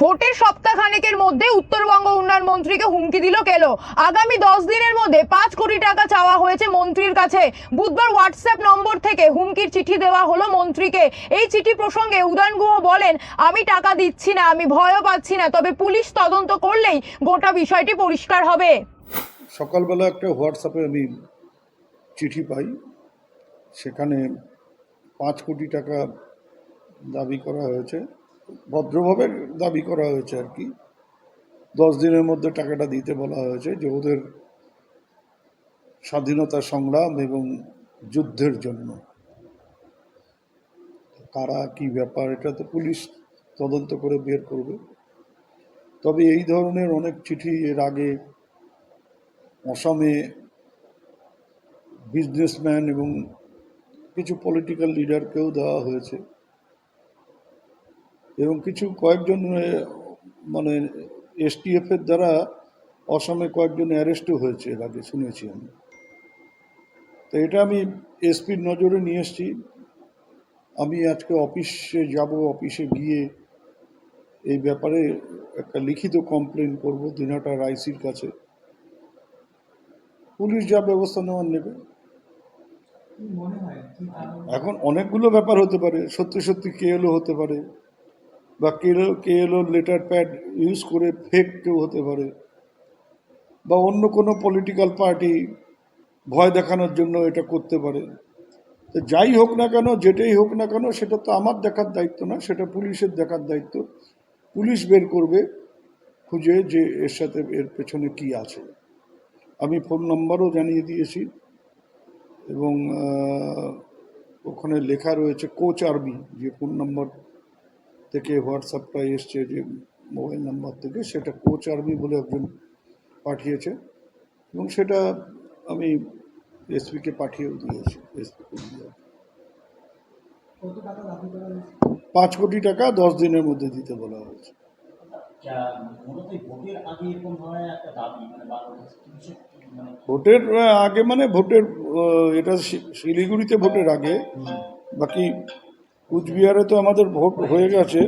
ভোটের সপ্তাহখানেকের মধ্যে উত্তরবঙ্গ উন্নয়ন মন্ত্রীকে হুমকি দিল কেলো? আগামী দশ দিনের মধ্যে পাঁচ কোটি টাকা চাওয়া হয়েছে মন্ত্রীর কাছে। বুধবার হোয়াটসঅ্যাপ নম্বর থেকে হুমকির চিঠি দেওয়া হলো মন্ত্রীকে। এই চিঠি প্রসঙ্গে উদয়ন গুহ বলেন, আমি টাকা দিচ্ছি না, আমি ভয়ও পাচ্ছি না, তবে পুলিশ তদন্ত করলেই গোটা বিষয়টি পরিষ্কার হবে। সকালবেলা একটা হোয়াটসঅ্যাপে আমি চিঠি পাই। সেখানে পাঁচ কোটি টাকা দাবি করা হয়েছে। ভদ্রভাবে দাবি করা হয়েছে আর কি। দশ দিনের মধ্যে টাকাটা দিতে বলা হয়েছে, যে ওদের স্বাধীনতা সংগ্রাম এবং যুদ্ধের জন্য। কারা, কি ব্যাপার, এটা তো পুলিশ তদন্ত করে বের করবে। তবে এই ধরনের অনেক চিঠি এর আগে অসমে বিজনেসম্যান এবং কিছু পলিটিক্যাল লিডারকেও দেওয়া হয়েছে। এবং কিছু কয়েকজন মানে এসটিএফ এর দ্বারা অসমে কয়েকজন অ্যারেস্টও হয়েছে এর আগে শুনেছি আমি। তো এটা আমি এসপির নজরে নিয়ে এসেছি। আমি আজকে অফিসে যাব অফিসে গিয়ে এই ব্যাপারে একটা লিখিত কমপ্লেন করব দিনাটার আইসির কাছে। পুলিশ যা ব্যবস্থা নেওয়ার নেবে। এখন অনেকগুলো ব্যাপার হতে পারে সত্যি সত্যি কে এলো হতে পারে। বা কে এলো কে এলো লেটার প্যাড ইউজ করে ফেক কেউ হতে পারে বা অন্য কোনো পলিটিক্যাল পার্টি ভয় দেখানোর জন্য এটা করতে পারে। তো যাই হোক না কেন, যেটাই হোক না কেন, সেটা তো আমার দেখার দায়িত্ব না, সেটা পুলিশের দেখার দায়িত্ব। পুলিশ বের করবে, খুঁজে যে এর সাথে এর পেছনে কি আছে। আমি ফোন নম্বরও জানিয়ে দিয়েছি এবং ওখানে লেখা রয়েছে, কোচ আর্মি, যে ফোন নম্বর থেকে হোয়াটসঅ্যাপটা এসছে যে মোবাইল নাম্বার থেকে সেটা কোচ আর্মি বলে একজন পাঠিয়েছে এবং সেটা আমি এসপিকে পাঠিয়েও দিয়েছি এসপি কত টাকা দাবি করা হয়েছে পাঁচ কোটি টাকা দশ দিনের মধ্যে দিতে বলা হয়েছে। এই ভোটের আগে মানে মানে ভোটের আগে মানে ভোটের এটা শিলিগুড়িতে ভোটের আগে বাকি কুচবিহারে তো আমাদের ভোট হয়ে গেছে।